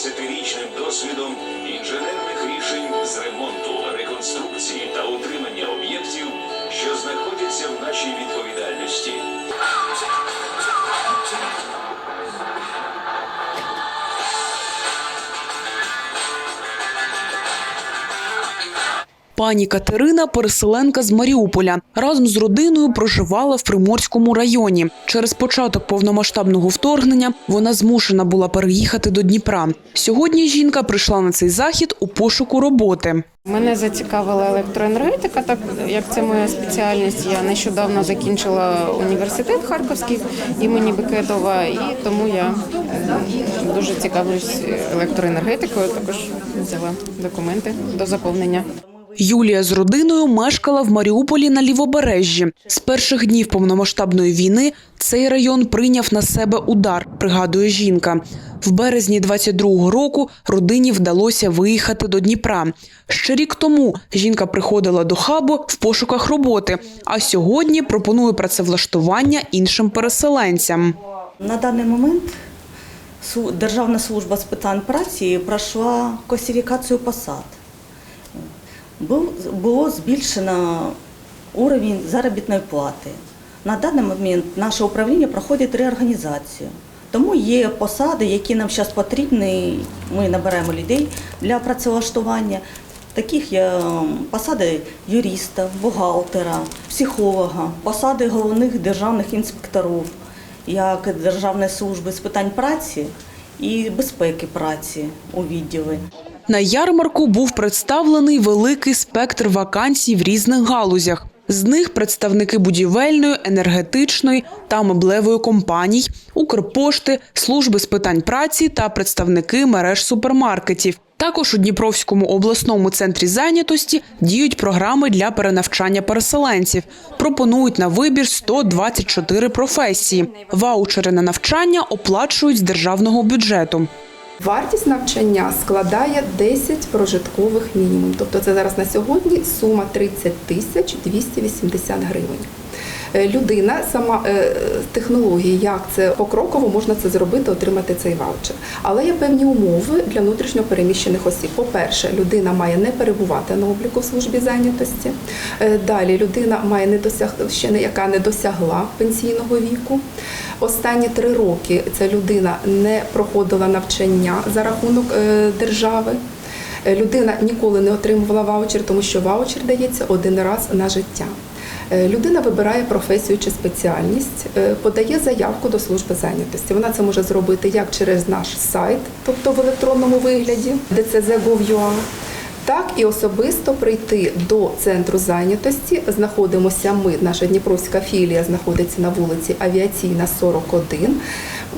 20-річним досвідом інженерних рішень з ремонту, реконструкції та утримання об'єктів, що знаходяться в нашій відповідальності. Пані Катерина переселенка з Маріуполя. Разом з родиною проживала в Приморському районі. Через початок повномасштабного вторгнення вона змушена була переїхати до Дніпра. Сьогодні жінка прийшла на цей захід у пошуку роботи. Мене зацікавила електроенергетика, так як це моя спеціальність. Я нещодавно закінчила університет Харківський імені Бекетова, і тому я дуже цікавлюсь електроенергетикою. Також взяла документи до заповнення. Юлія з родиною мешкала в Маріуполі на лівобережжі. З перших днів повномасштабної війни цей район прийняв на себе удар, пригадує жінка. В березні 22-го року родині вдалося виїхати до Дніпра. Ще рік тому жінка приходила до хабу в пошуках роботи, а сьогодні пропонує працевлаштування іншим переселенцям. На даний момент Державна служба з питань праці пройшла класифікацію посад. Було збільшено уровень заробітної плати. На даний момент наше управління проходить реорганізацію. Тому є посади, які нам зараз потрібні. Ми набираємо людей для працевлаштування. Таких є посади юриста, бухгалтера, психолога, посади головних державних інспекторів, як Державної служби з питань праці і безпеки праці у відділі. На ярмарку був представлений великий спектр вакансій в різних галузях. З них представники будівельної, енергетичної та меблевої компаній, Укрпошти, служби з питань праці та представники мереж супермаркетів. Також у Дніпровському обласному центрі зайнятості діють програми для перенавчання переселенців. Пропонують на вибір 124 професії. Ваучери на навчання оплачують з державного бюджету. Вартість навчання складає 10 прожиткових мінімум. Тобто це зараз на сьогодні сума 30 тисяч 280 гривень. Е, Людина сама е, технології, як це покроково можна це зробити, отримати цей ваучер. Але є певні умови для внутрішньо переміщених осіб. По-перше, людина має не перебувати на обліку в службі зайнятості. Е, Далі людина має не досяг ще не яка не досягла пенсійного віку. Останні три роки ця людина не проходила навчання за рахунок е, держави. Е, Людина ніколи не отримувала ваучер, тому що ваучер дається один раз на життя. Е, Людина вибирає професію чи спеціальність, подає заявку до служби зайнятості. Вона це може зробити як через наш сайт, тобто в електронному вигляді, dcz.gov.ua, так і особисто прийти до центру зайнятості. Знаходимося ми, наша Дніпровська філія знаходиться на вулиці Авіаційна, 41,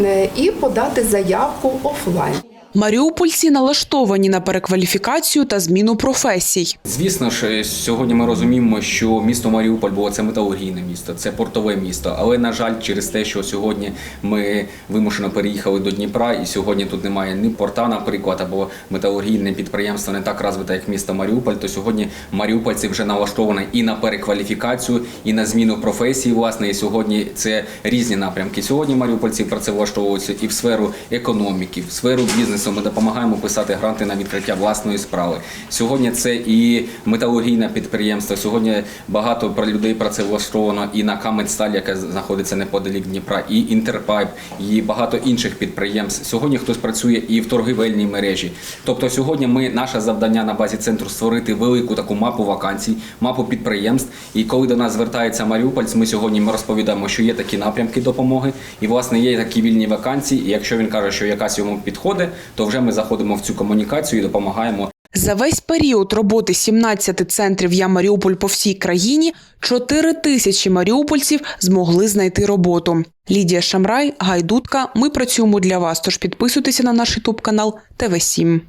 е, і подати заявку офлайн. Маріупольці налаштовані на перекваліфікацію та зміну професій. Звісно ж, сьогодні ми розуміємо, що місто Маріуполь було це металургійне місто, це портове місто. Але на жаль, через те, що сьогодні ми вимушено переїхали до Дніпра, і сьогодні тут немає ні порта, наприклад, або металургійне підприємство не так розвите, як місто Маріуполь. То сьогодні маріупольці вже налаштовані і на перекваліфікацію, і на зміну професії. Власне, і сьогодні це різні напрямки. Сьогодні маріупольці працевлаштовуються і в сферу економіки, в сферу бізнесу. Ми допомагаємо писати гранти на відкриття власної справи. Сьогодні це і металургійне підприємство. Сьогодні багато про людей працевлаштовано і на Каменсталь, яка знаходиться неподалік Дніпра, і Інтерпайп, і багато інших підприємств. Сьогодні хтось працює і в торгівельній мережі. Тобто, сьогодні ми наше завдання на базі центру створити велику таку мапу вакансій, мапу підприємств. І коли до нас звертається Маріупольць, ми сьогодні ми розповідаємо, що є такі напрямки допомоги, і власне є такі вільні вакансії. І якщо він каже, що якась йому підходить, то вже ми заходимо в цю комунікацію і допомагаємо За весь період роботи 17 центрів «Я Маріуполь» по всій країні 4 тисячі маріупольців змогли знайти роботу. Лідія Шамрай, Гайдутка. Ми працюємо для вас. Тож підписуйтеся на наш ютуб канал ТВ 7